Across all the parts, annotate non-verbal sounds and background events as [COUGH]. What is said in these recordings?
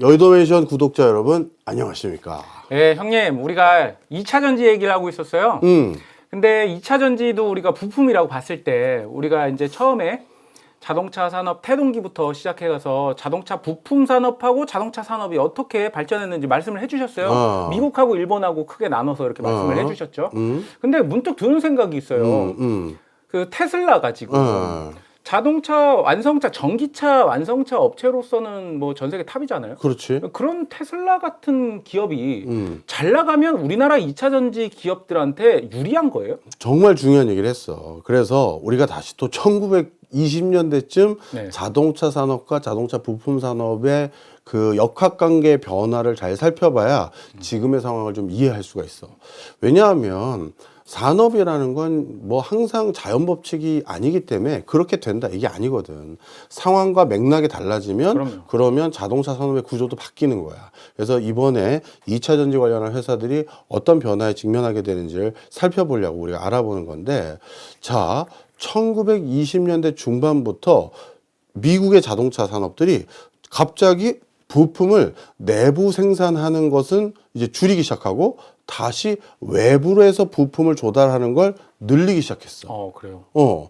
여의도맨션 구독자 여러분 안녕하십니까? 예, 형님, 우리가 2차 전지 얘기를 하고 있었어요. 음, 근데 2차 전지도 우리가 부품이라고 봤을 때 우리가 이제 처음에 자동차 산업 태동기부터 시작해가서 자동차 부품 산업하고 자동차 산업이 어떻게 발전했는지 말씀을 해주셨어요. 어. 미국하고 일본하고 크게 나눠서 이렇게 말씀을 어. 해주셨죠. 음, 근데 문득 드는 생각이 있어요. 음, 음. 그 테슬라가 지금 어, 자동차 완성차 전기차 완성차 업체로서는 뭐 전 세계 탑이잖아요. 그렇지. 그런 테슬라 같은 기업이 음, 잘 나가면 우리나라 2차 전지 기업들한테 유리한 거예요? 정말 중요한 얘기를 했어. 그래서 우리가 다시 또 1920년대쯤 네. 자동차 산업과 자동차 부품 산업의 그 역학관계 변화를 잘 살펴봐야 지금의 상황을 좀 이해할 수가 있어. 왜냐하면 산업이라는 건 뭐 항상 자연 법칙이 아니기 때문에 그렇게 된다 이게 아니거든. 상황과 맥락이 달라지면 그럼요. 그러면 자동차 산업의 구조도 바뀌는 거야. 그래서 이번에 2차 전지 관련한 회사들이 어떤 변화에 직면하게 되는지를 살펴보려고 우리가 알아보는 건데 자, 1920년대 중반부터 미국의 자동차 산업들이 갑자기 부품을 내부 생산하는 것은 이제 줄이기 시작하고 다시 외부로 해서 부품을 조달하는 걸 늘리기 시작했어. 어 그래요. 어,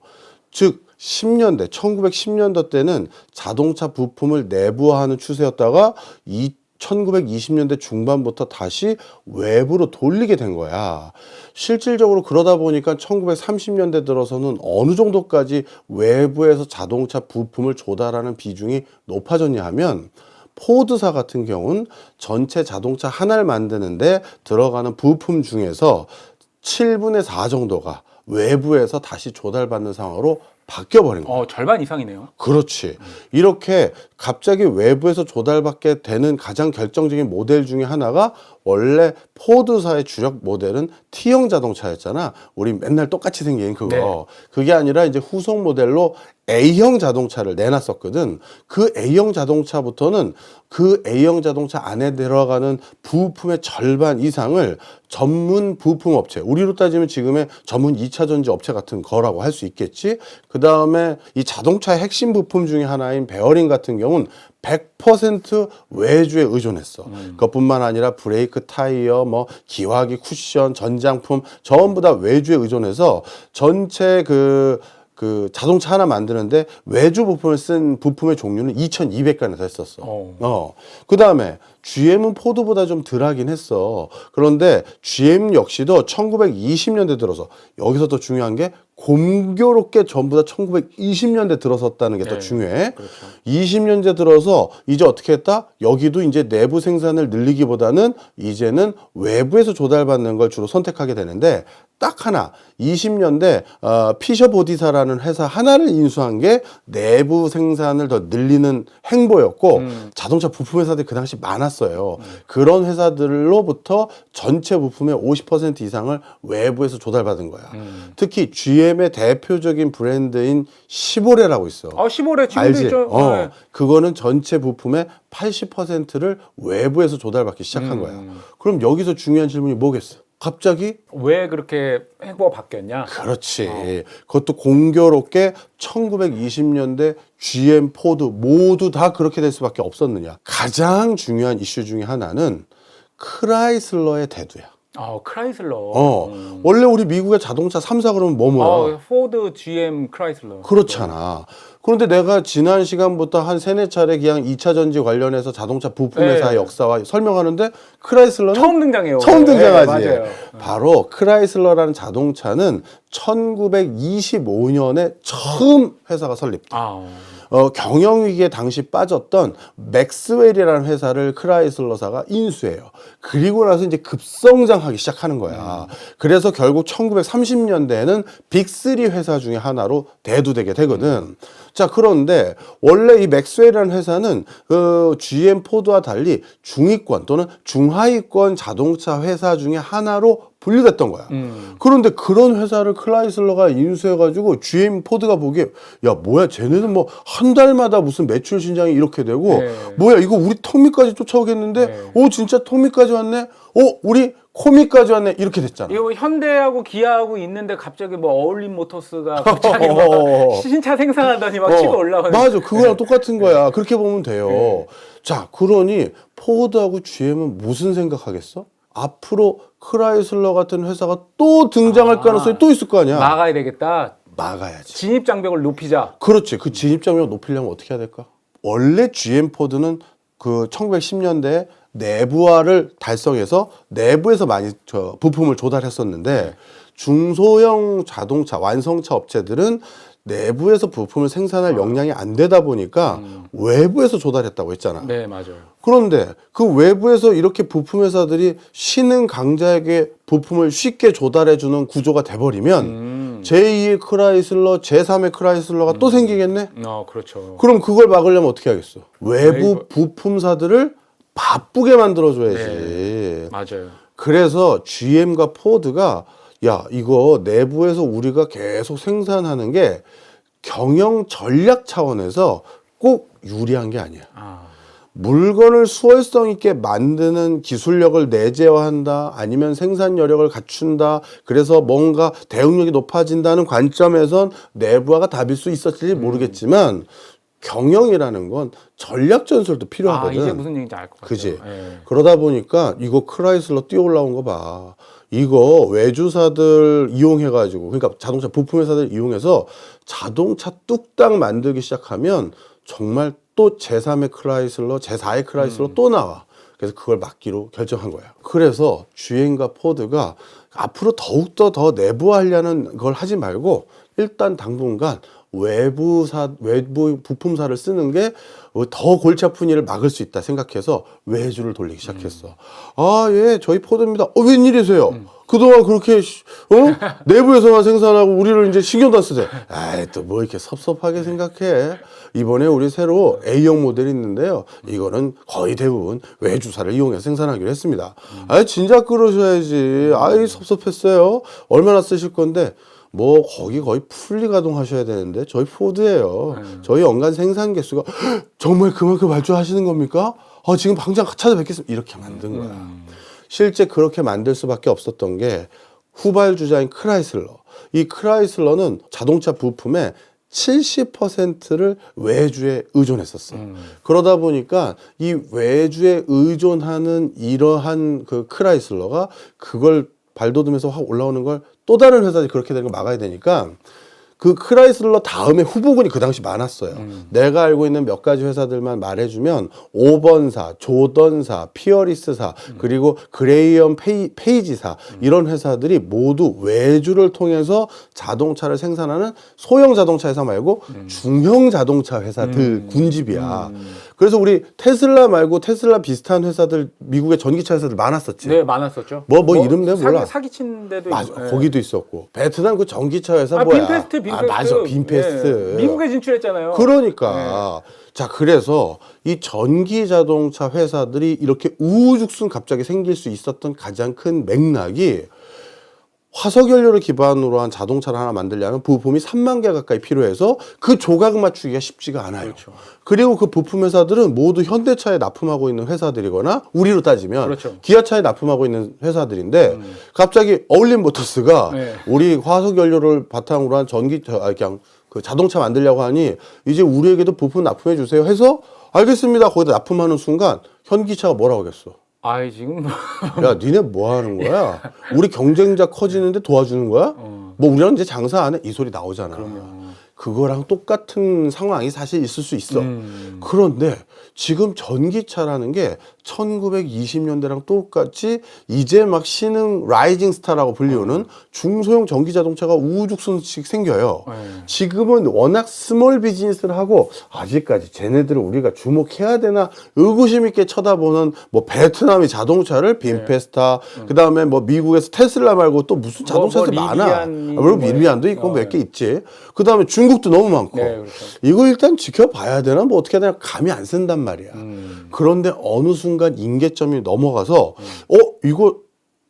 즉 10년대, 1910년도 때는 자동차 부품을 내부화하는 추세였다가 이 1920년대 중반부터 다시 외부로 돌리게 된 거야. 실질적으로 그러다 보니까 1930년대 들어서는 어느 정도까지 외부에서 자동차 부품을 조달하는 비중이 높아졌냐 하면 포드사 같은 경우는 전체 자동차 하나를 만드는데 들어가는 부품 중에서 7분의 4 정도가 외부에서 다시 조달받는 상황으로 바뀌어 버린 거야. 어 절반 이상이네요. 그렇지. 이렇게 갑자기 외부에서 조달받게 되는 가장 결정적인 모델 중에 하나가 원래 포드사의 주력 모델은 T형 자동차였잖아. 우리 맨날 똑같이 생긴 그거. 네. 그게 아니라 이제 후속 모델로 A형 자동차를 내놨었거든. 그 A형 자동차부터는 그 A형 자동차 안에 들어가는 부품의 절반 이상을 전문 부품 업체, 우리로 따지면 지금의 전문 2차 전지 업체 같은 거라고 할 수 있겠지. 그 다음에 이 자동차의 핵심 부품 중에 하나인 베어링 같은 경우는 100% 외주에 의존했어. 그것뿐만 아니라 브레이크 타이어, 뭐 기화기 쿠션, 전장품 전부 다 외주에 의존해서 전체 그그 자동차 하나 만드는데 외주 부품을 쓴 부품의 종류는 2,200가나 됐었어. 어. 어. 그 다음에 GM은 포드보다 좀 덜하긴 했어. 그런데 GM 역시도 1920년대 들어서 여기서 더 중요한 게 공교롭게 전부 다 1920년대 들어섰다는 게 더 네. 중요해. 그렇죠. 20년째 들어서 이제 어떻게 했다? 여기도 이제 내부 생산을 늘리기보다는 이제는 외부에서 조달받는 걸 주로 선택하게 되는데 딱 하나 20년대 어, 피셔 보디사라는 회사 하나를 인수한 게 내부 생산을 더 늘리는 행보였고 음. 자동차 부품 회사들이 그 당시 많았어요. 그런 회사들로부터 전체 부품의 50% 이상을 외부에서 조달받은 거야. 음. 특히 GM 의 대표적인 브랜드인 시보레라고 있어. 아 15래 지금도 알지? 있죠. 어, 네. 그거는 전체 부품의 80%를 외부에서 조달받기 시작한 음. 거야. 그럼 여기서 중요한 질문이 뭐겠어? 갑자기 왜 그렇게 행보가 바뀌었냐? 그렇지. 어. 그것도 공교롭게 1920년대 GM, 포드 모두 다 그렇게 될 수밖에 없었느냐. 가장 중요한 이슈 중에 하나는 크라이슬러의 대두야. 아 크라이슬러. 어, 음. 원래 우리 미국의 자동차 3사 그러면 뭐 뭐야? 어, 포드, GM, 크라이슬러. 그렇잖아. 그런데 내가 지난 시간부터 한 세네 차례 그냥 2차 전지 관련해서 자동차 부품 회사의 네. 역사와 설명하는데 크라이슬러는 처음 등장해요. 처음 네, 등장하지. 맞아요. 바로 크라이슬러라는 자동차는 1925년에 처음 회사가 설립. 아, 어, 경영 위기에 당시 빠졌던 맥스웰이라는 회사를 크라이슬러사가 인수해요. 그리고 나서 이제 급성장하기 시작하는 거야. 그래서 결국 1930년대에는 빅3 회사 중에 하나로 대두되게 되거든. 자, 그런데 원래 이 맥스웰이라는 회사는 그 GM 포드와 달리 중위권 또는 중하위권 자동차 회사 중에 하나로 분리됐던 거야. 음. 그런데 그런 회사를 클라이슬러가 인수해가지고 GM 포드가 보기에 야 뭐야 쟤네는 뭐 한 달마다 무슨 매출 신장이 이렇게 되고 네. 뭐야 이거 우리 턱밑까지 쫓아오겠는데 네. 오 진짜 턱밑까지 왔네 오 우리 코밑까지 왔네 이렇게 됐잖아. 이거 뭐 현대하고 기아하고 있는데 갑자기 뭐 어울림 모터스가 [LAUGHS] 갑자기 막 신차 생산하더니 막 치고 올라가는. 어. 맞아 그거랑 똑같은 거야. 그렇게 보면 돼요. 네. 자 그러니 포드하고 GM은 무슨 생각하겠어? 앞으로 크라이슬러 같은 회사가 또 등장할 아. 가능성이 또 있을 거 아니야. 막아야 되겠다. 막아야지. 진입 장벽을 높이자. 그렇지. 그 진입 장벽 높이려면 어떻게 해야 될까? 원래 GM 포드는 그 1910년대에 내부화를 달성해서 내부에서 많이 저 부품을 조달했었는데 중소형 자동차 완성차 업체들은 내부에서 부품을 생산할 역량이 안 되다 보니까 외부에서 조달했다고 했잖아. 네 맞아요. 그런데 그 외부에서 이렇게 부품 회사들이 신흥 강자에게 부품을 쉽게 조달해 주는 구조가 돼 버리면 음. 제2의 크라이슬러, 제3의 크라이슬러가 또 생기겠네? 어 그렇죠. 그럼 그걸 막으려면 어떻게 하겠어? 외부 외부- 부품사들을 바쁘게 만들어 줘야지. 맞아요. 그래서 GM과 포드가 야, 이거 내부에서 우리가 계속 생산하는 게 경영 전략 차원에서 꼭 유리한 게 아니야. 아. 물건을 수월성 있게 만드는 기술력을 내재화한다 아니면 생산 여력을 갖춘다 그래서 뭔가 대응력이 높아진다는 관점에선 내부화가 답일 수 있었을지 모르겠지만 경영이라는 건 전략 전술도 아 필요하거든. 이제 무슨 얘기인지 알 것 같아요. 그지? 예. 그러다 보니까 이거 크라이슬러 뛰어 올라온 거 봐. 이거 외주사들 이용해가지고, 그러니까 자동차 부품 회사들 이용해서 자동차 뚝딱 만들기 시작하면 정말 또 제3의 크라이슬러, 제4의 크라이슬러 또 나와. 그래서 그걸 막기로 결정한 거야. 그래서 GM과 포드가 앞으로 더욱더 더 내부하려는 걸 하지 말고 일단 당분간 외부사, 외부 부품사를 쓰는 게 더 골치 아픈 일을 막을 수 있다 생각해서 외주를 돌리기 시작했어. 아, 예, 저희 포드입니다. 어, 웬일이세요? 그동안 그렇게, 시- 어? [LAUGHS] 내부에서만 생산하고 우리를 이제 신경 도 안 쓰세요. 아이, 또 뭐 이렇게 섭섭하게 생각해. 이번에 우리 새로 A형 모델이 있는데요. 이거는 거의 대부분 외주사를 이용해서 생산하기로 했습니다. 아이, 진작 그러셔야지. 아이, 섭섭했어요. 얼마나 쓰실 건데. 뭐 거기 거의 풀리 가동하셔야 되는데 저희 포드예요. 저희 연간 생산 개수가 [GASPS] 정말 그만큼 발주하시는 겁니까? 아, 지금 당장 찾아뵙겠습니다. 이렇게 만든 거야. 실제 그렇게 만들 수밖에 없었던 게 후발주자인 크라이슬러. 이 크라이슬러는 자동차 부품의 70%를 외주에 의존했었어. 그러다 보니까 이 외주에 의존하는 이러한 그 크라이슬러가 그걸 발돋움해서 확 올라오는 걸 또 다른 회사들이 그렇게 되는 걸 막아야 되니까 그 크라이슬러 다음에 후보군이 그 당시 많았어요. 내가 알고 있는 몇 가지 회사들만 말해주면 오번사, 조던사, 피어리스사, 그리고 그레이엄 페이, 페이지사 이런 회사들이 모두 외주를 통해서 자동차를 생산하는 소형 자동차 회사 말고 중형 자동차 회사들 군집이야. 그래서 우리 테슬라 말고 테슬라 비슷한 회사들 미국의 전기차 회사들 많았었지. 네 많았었죠. 뭐, 뭐 이름 내가 몰라. 사기, 사기친 데도 맞아, 있고. 예. 거기도 있었고 베트남 그 전기차 회사 아, 뭐야? 빈페스트, 빈페스트. 아, 맞아, 빈페스트. 예. 미국에 진출했잖아요. 그러니까 자 그래서 이 전기 자동차 회사들이 이렇게 우후죽순 갑자기 생길 수 있었던 가장 큰 맥락이 화석 연료를 기반으로 한 자동차를 하나 만들려면 부품이 3만 개 가까이 필요해서 그 조각 맞추기가 쉽지가 않아요. 그렇죠. 그리고 그 부품 회사들은 모두 현대차에 납품하고 있는 회사들이거나 우리로 따지면 그렇죠. 기아차에 납품하고 있는 회사들인데 갑자기 어울림 모터스가 네. 우리 화석 연료를 바탕으로 한 전기 저, 아, 그냥 그 자동차 만들려고 하니 이제 우리에게도 부품 납품해 주세요 해서 알겠습니다 거기다 납품하는 순간 현기차가 뭐라고 하겠어 아이 지금. [LAUGHS] 야 니네 뭐 하는 거야? 우리 경쟁자 커지는데 도와주는 거야? 어. 뭐 우리랑 이제 장사 안 해? 이 소리 나오잖아. 그거랑 똑같은 상황이 사실 있을 수 있어. 음. 그런데 지금 전기차라는 게 1920년대랑 똑같이 이제 막 신흥 라이징 스타라고 불리우는 중소형 전기 자동차가 우후죽순씩 생겨요. 네. 지금은 워낙 스몰 비즈니스를 하고 아직까지 쟤네들을 우리가 주목해야 되나 의구심 있게 쳐다보는 뭐 베트남이 자동차를 빈페스타 그다음에 뭐 미국에서 테슬라 말고 또 무슨 네. 뭐, 자동차들 뭐 많아. 물론 뭐 밀리안도 있고 어, 몇개 있지. 그다음에 중국도 너무 많고. 네, 그렇죠. 이거 일단 지켜봐야 되나 뭐 어떻게 해야 되나 감이 안 쓴단 말이야. 음. 그런데 어느 순간 임계점이 넘어가서 어 이거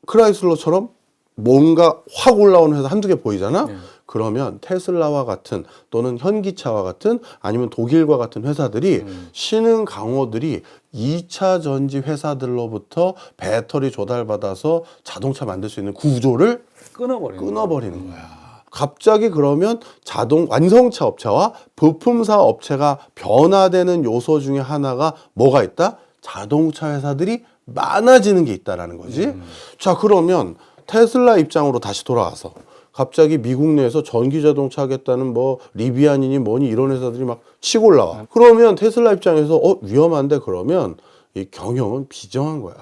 크라이슬러처럼 뭔가 확 올라오는 회사 한두 개 보이잖아? 네. 그러면 테슬라와 같은 또는 현기차와 같은 아니면 독일과 같은 회사들이 음. 신흥 강호들이 2차 전지 회사들로부터 배터리 조달받아서 자동차 만들 수 있는 구조를 끊어버리는. 끊어버리는 거야. 갑자기 그러면 자동 완성차 업체와 부품사 업체가 변화되는 요소 중에 하나가 뭐가 있다? 자동차 회사들이 많아지는 게 있다라는 거지. 자, 그러면 테슬라 입장으로 다시 돌아와서 갑자기 미국 내에서 전기 자동차 하겠다는 뭐 리비안이니 뭐니 이런 회사들이 막 치고 올라와. 그러면 테슬라 입장에서 어 위험한데 그러면 이 경영은 비정한 거야.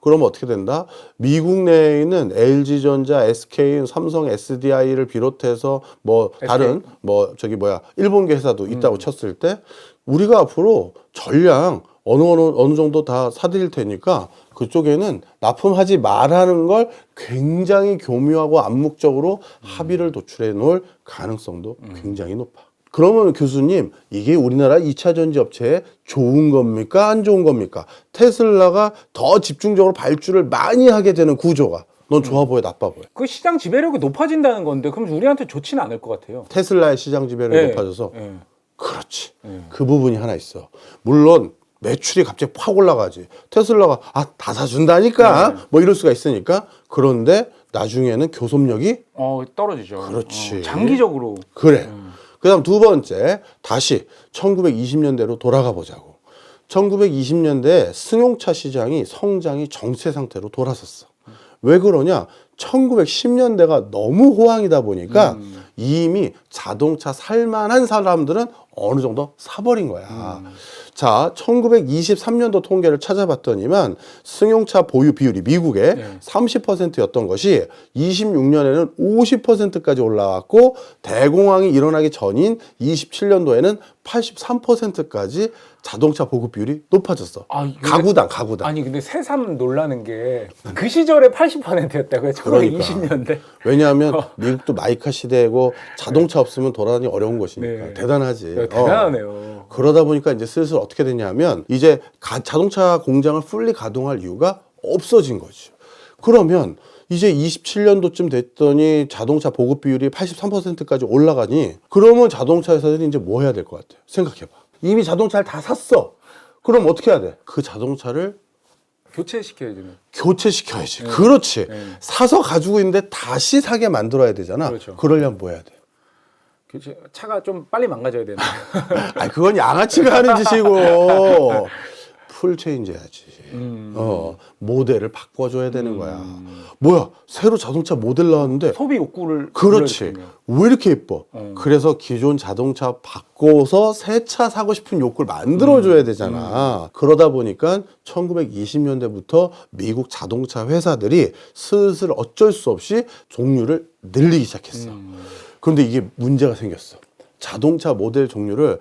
그러면 어떻게 된다? 미국 내에 있는 LG전자, SK, 삼성, SDI를 비롯해서 뭐 다른 뭐 저기 뭐야 일본계 회사도 있다고 쳤을 때 우리가 앞으로 전량 어느 어느 어느 정도 다 사드릴 테니까 그쪽에는 납품하지 말라는 걸 굉장히 교묘하고 암묵적으로 합의를 도출해 놓을 가능성도 굉장히 높아. 그러면 교수님, 이게 우리나라 2차 전지 업체에 좋은 겁니까? 안 좋은 겁니까? 테슬라가 더 집중적으로 발주를 많이 하게 되는 구조가 넌 좋아 보여, 나빠 보여? 그 시장 지배력이 높아진다는 건데 그럼 우리한테 좋지는 않을 것 같아요. 테슬라의 시장 지배력이 예, 높아져서 예. 그렇지. 그 부분이 하나 있어. 물론 매출이 갑자기 팍 올라가지. 테슬라가 아 다 사준다니까 뭐 이럴 수가 있으니까 그런데 나중에는 교섭력이 어 떨어지죠. 그렇지. 어, 장기적으로. 그래. 그다음 두 번째 다시 1920년대로 돌아가 보자고. 1920년대 승용차 시장이 성장이 정체 상태로 돌아섰어. 왜 그러냐? 1910년대가 너무 호황이다 보니까 이미 자동차 살만한 사람들은 어느 정도 사버린 거야. 자, 1923년도 통계를 찾아봤더니만 승용차 보유 비율이 미국에 네. 30%였던 것이 26년에는 50%까지 올라왔고 대공황이 일어나기 전인 27년도에는 83%까지 자동차 보급 비율이 높아졌어. 아, 이게- 가구당 가구당. 아니 근데 새삼 놀라는 게 그 시절에 80%였다고요. 그러니까. 1920년대. 왜냐하면 미국도 마이카 시대고 자동차 없으면 돌아다니기 어려운 것이니까 네. 대단하지. 네, 어. 대단하네요. 그러다 보니까 이제 슬슬 어떻게 되냐면 이제 가- 자동차 공장을 풀리 가동할 이유가 없어진 거죠. 그러면 이제 27년도쯤 됐더니 자동차 보급 비율이 83%까지 올라가니 그러면 자동차 회사들이 이제 뭐 해야 될 것 같아요? 생각해봐. 이미 자동차를 다 샀어. 그럼 어떻게 해야 돼? 그 자동차를 교체시켜야 되는. 교체시켜야지. 그렇지. 네. 사서 가지고 있는데 다시 사게 만들어야 되잖아. 그렇죠. 그러려면 뭐 해야 돼? 교체 차가 좀 빨리 망가져야 되는. [LAUGHS] 아니 그건 양아치가 하는 짓이고 풀 체인지 해야지. 음. 어 모델을 바꿔줘야 되는 거야. 뭐야 새로 자동차 모델 나왔는데 소비 욕구를 그렇지. 왜 이렇게 예뻐? 음. 그래서 기존 자동차 바꿔서 새 차 사고 싶은 욕구를 만들어줘야 되잖아. 그러다 보니까 1920년대부터 미국 자동차 회사들이 슬슬 어쩔 수 없이 종류를 늘리기 시작했어. 음. 그런데 이게 문제가 생겼어. 자동차 모델 종류를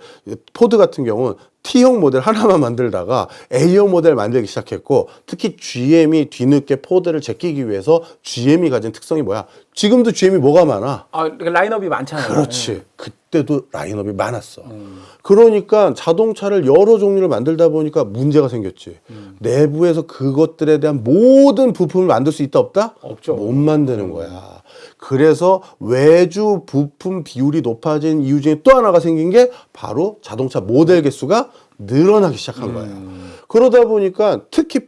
포드 같은 경우는 T형 모델 하나만 만들다가 A형 모델 만들기 시작했고 특히 GM이 뒤늦게 포드를 제끼기 위해서 GM이 가진 특성이 뭐야? 지금도 GM이 뭐가 많아? 아 그러니까 라인업이 많잖아요. 그렇지. 그때도 라인업이 많았어. 그러니까 자동차를 여러 종류를 만들다 보니까 문제가 생겼지. 내부에서 그것들에 대한 모든 부품을 만들 수 있다 없다? 없죠. 못 만드는 거야. 그래서 외주 부품 비율이 높아진 이유 중에 또 하나가 생긴 게 바로 자동차 모델 개수가 늘어나기 시작한 거야. 그러다 보니까 특히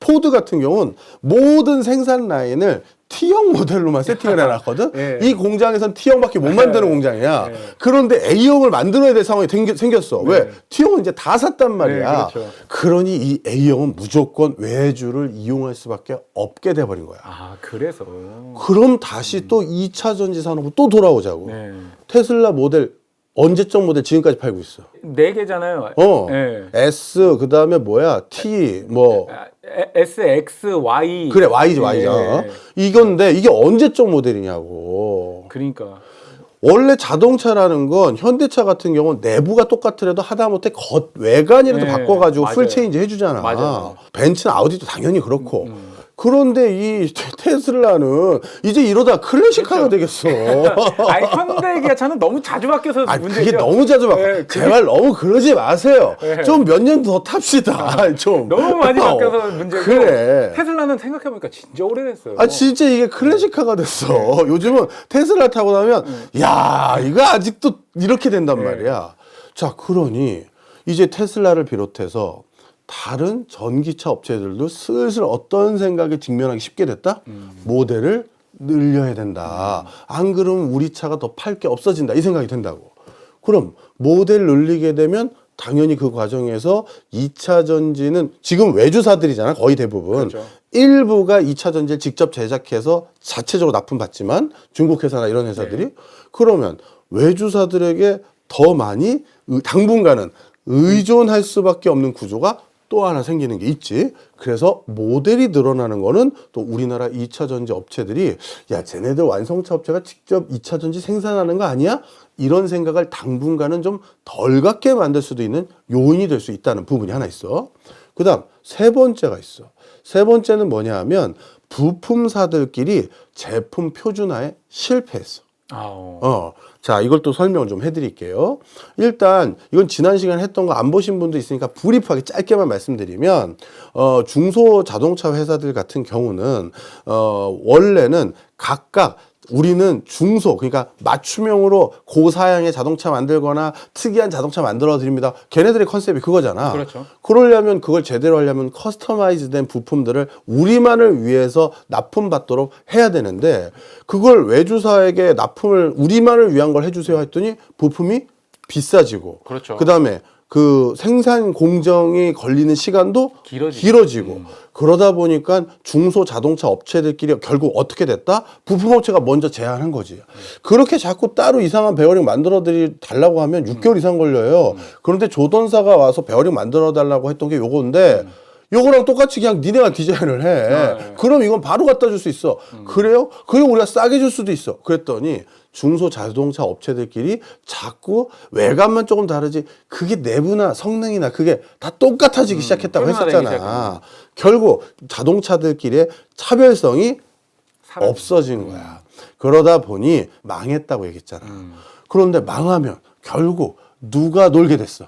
포드 같은 경우는 모든 생산 라인을 T형 모델로만 세팅을 [LAUGHS] 해놨거든. 예. 이 공장에선 T형밖에 못 만드는 공장이야. 예. 그런데 A형을 만들어야 될 상황이 생겨- 생겼어. 왜? 네. T형은 이제 다 샀단 말이야. 네, 그렇죠. 그러니 이 A형은 무조건 외주를 이용할 수밖에 없게 돼버린 거야. 아 그래서. 그럼 다시 또 2차 전지 산업으로 또 돌아오자고. 네. 테슬라 모델 언제적 모델 지금까지 팔고 있어. 네 개잖아요. 어. 네. S 그다음에 뭐야? T 뭐 아, 에- S, X, Y. 그래 Y죠. 예. 이건데 이게 언제적 모델이냐고. 그러니까. 원래 자동차라는 건 현대차 같은 경우는 내부가 똑같더라도 하다못해 겉 외관이라도 네, 바꿔가지고 맞아요. 풀 체인지 해주잖아. 맞아요. 음, 벤츠나 아우디도 당연히 그렇고. 그런데 이 테- 테슬라는 이제 이러다 클래식카가 되겠어. [LAUGHS] 아니 현대 기아차는 너무 자주 바뀌어서 아, 문제죠. 그게 너무 자주 막 네, 제발 너무 그러지 마세요. 네. 좀몇 년 더 탑시다. 좀 너무 많이 어, 바뀌어서 문제고. 그래. 테슬라는 생각해보니까 진짜 오래됐어요. 아 진짜 이게 클래식카가 됐어. 네. 요즘은 테슬라 타고 나면 야 이거 아직도 이렇게 된단 네. 말이야. 자 그러니 이제 테슬라를 비롯해서 다른 전기차 업체들도 슬슬 어떤 생각에 직면하기 쉽게 됐다. 음. 모델을 늘려야 된다. 안 그러면 우리 차가 더 팔 게 없어진다. 이 생각이 든다고. 그럼 모델 늘리게 되면 당연히 그 과정에서 2차 전지는 지금 외주사들이잖아 거의 대부분 그렇죠. 일부가 2차 전지를 직접 제작해서 자체적으로 납품받지만 중국 회사나 이런 회사들이 네. 그러면 외주사들에게 더 많이 의- 당분간은 의존할 수밖에 없는 구조가 또 하나 생기는 게 있지. 그래서 모델이 늘어나는 거는 또 우리나라 2차 전지 업체들이 야, 쟤네들 완성차 업체가 직접 2차 전지 생산하는 거 아니야? 이런 생각을 당분간은 좀 덜 갖게 만들 수도 있는 요인이 될 수 있다는 부분이 하나 있어. 그 다음 세 번째가 있어. 세 번째는 뭐냐 하면 부품사들끼리 제품 표준화에 실패했어. 아, 어. 어. 자, 이걸 또 설명을 좀 해드릴게요. 일단, 이건 지난 시간에 했던 거 안 보신 분도 있으니까 브리프하게 짧게만 말씀드리면, 어, 중소 자동차 회사들 같은 경우는, 어, 원래는 각각 우리는 중소, 그러니까 맞춤형으로 고사양의 자동차 만들거나 특이한 자동차 만들어 드립니다. 걔네들의 컨셉이 그거잖아. 그렇죠. 그러려면 그걸 제대로 하려면 커스터마이즈된 부품들을 우리만을 위해서 납품받도록 해야 되는데 그걸 외주사에게 납품을 우리만을 위한 걸 해주세요 했더니 부품이 비싸지고 그렇죠. 그다음에 그 생산 공정이 걸리는 시간도 길어지고. 길어지고 그러다 보니까 중소 자동차 업체들끼리 결국 어떻게 됐다? 부품 업체가 먼저 제안한 거지. 그렇게 자꾸 따로 이상한 베어링 만들어 드리 달라고 하면 6개월 이상 걸려요. 그런데 조던사가 와서 베어링 만들어 달라고 했던 게 요건데 요거랑 똑같이 그냥 니네가 디자인을 해. 네. 그럼 이건 바로 갖다 줄 수 있어. 그래요? 그리고 우리가 싸게 줄 수도 있어. 그랬더니 중소 자동차 업체들끼리 자꾸 외관만 조금 다르지 그게 내부나 성능이나 그게 다 똑같아지기 시작했다고 표준화되기 했었잖아. 결국 자동차들끼리의 차별성이 사라지고. 없어진 거야. 그러다 보니 망했다고 얘기했잖아. 그런데 망하면 결국 누가 놀게 됐어?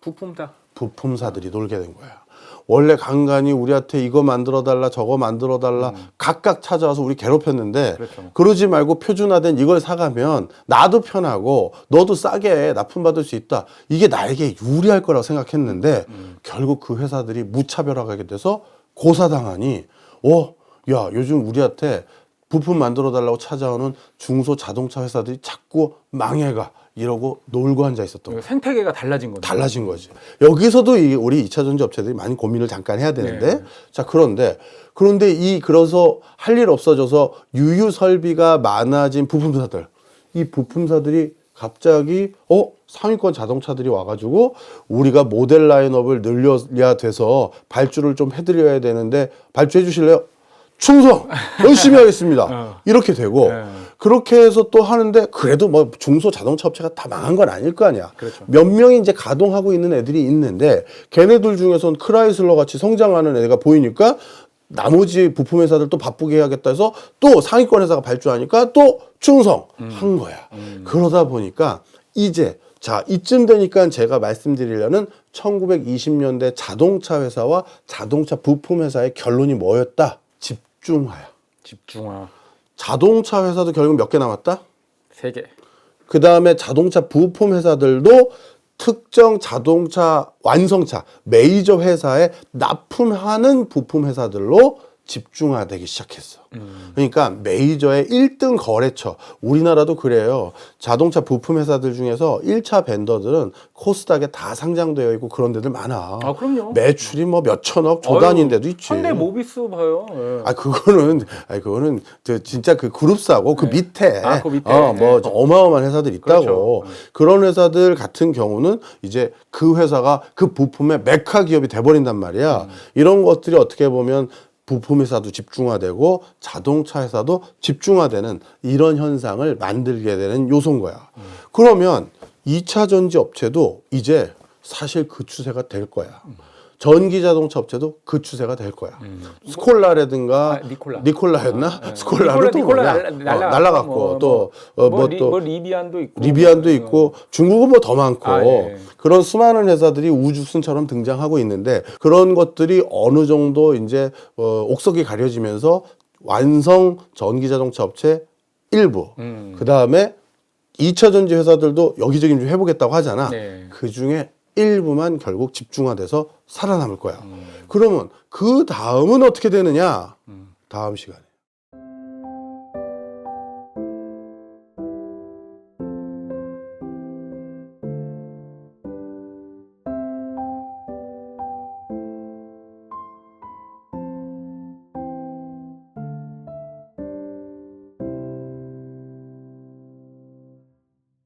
부품다. 부품사들이 놀게 된 거야. 원래 간간히 우리한테 이거 만들어 달라 저거 만들어 달라 각각 찾아와서 우리 괴롭혔는데 그렇죠. 그러지 말고 표준화된 이걸 사가면 나도 편하고 너도 싸게 납품받을 수 있다. 이게 나에게 유리할 거라고 생각했는데 결국 그 회사들이 무차별화하게 돼서 고사당하니 어, 야, 요즘 우리한테 부품 만들어 달라고 찾아오는 중소 자동차 회사들이 자꾸 망해가 이러고 놀고 앉아 있었던 거야. 생태계가 달라진 거죠. 달라진 거지. 여기서도 이 우리 2차 전지 업체들이 많이 고민을 잠깐 해야 되는데 네. 자 그런데 그런데 이 그래서 할 일 없어져서 유유 설비가 많아진 부품사들 이 부품사들이 갑자기 어 상위권 자동차들이 와가지고 우리가 모델 라인업을 늘려야 돼서 발주를 좀 해드려야 되는데 발주해 주실래요? 충성 [LAUGHS] 열심히 하겠습니다. 어. 이렇게 되고 네. 그렇게 해서 또 하는데 그래도 뭐 중소 자동차 업체가 다 망한 건 아닐 거 아니야. 그렇죠. 몇 명이 이제 가동하고 있는 애들이 있는데 걔네들 중에선 크라이슬러 같이 성장하는 애가 보이니까 나머지 부품 회사들 또 바쁘게 해야겠다 해서 또 상위권 회사가 발주하니까 또 충성한 거야. 그러다 보니까 이제 자 이쯤 되니까 제가 말씀드리려는 1920년대 자동차 회사와 자동차 부품 회사의 결론이 뭐였다? 집중화야. 집중화. 자동차 회사도 결국 몇 개 남았다? 세 개. 그 다음에 자동차 부품 회사들도 특정 자동차 완성차 메이저 회사에 납품하는 부품 회사들로 집중화되기 시작했어. 그러니까 메이저의 1등 거래처 우리나라도 그래요. 자동차 부품 회사들 중에서 1차 벤더들은 코스닥에 다 상장되어 있고 그런 데들 많아. 아, 그럼요. 매출이 뭐 몇천억 조단인 어휴, 데도 있지. 현대 모비스 봐요. 예. 아 그거는 아 그거는 그 진짜 그 그룹사고 그 밑에 아, 그 밑에. 어 뭐 네. 어마어마한 회사들 있다고 그렇죠. 그런 회사들 같은 경우는 이제 그 회사가 그 부품의 메카 기업이 돼버린단 말이야 음. 이런 것들이 어떻게 보면 부품 회사도 집중화되고 자동차 회사도 집중화되는 이런 현상을 만들게 되는 요소인 거야. 음. 그러면 2차 전지 업체도 이제 사실 그 추세가 될 거야. 전기 자동차 업체도 그 추세가 될 거야. 스콜라라든가 아, 니콜라. 니콜라였나? 스콜라는 또 니콜라 뭐냐? 날라- 어, 날라갔고, 뭐, 또 뭐, 어, 뭐, 뭐 리, 또뭐 리비안도 있고 리비안도 있고 중국은 뭐 더 많고 아, 예. 그런 수많은 회사들이 우주순처럼 등장하고 있는데 그런 것들이 어느 정도 이제 어, 옥석이 가려지면서 완성 전기 자동차 업체 일부 음. 그 다음에 2차 전지 회사들도 여기저기 좀 해보겠다고 하잖아. 네. 그 중에 일부만 결국 집중화돼서 살아남을 거야. 음. 그러면 그 다음은 어떻게 되느냐? 다음 시간에.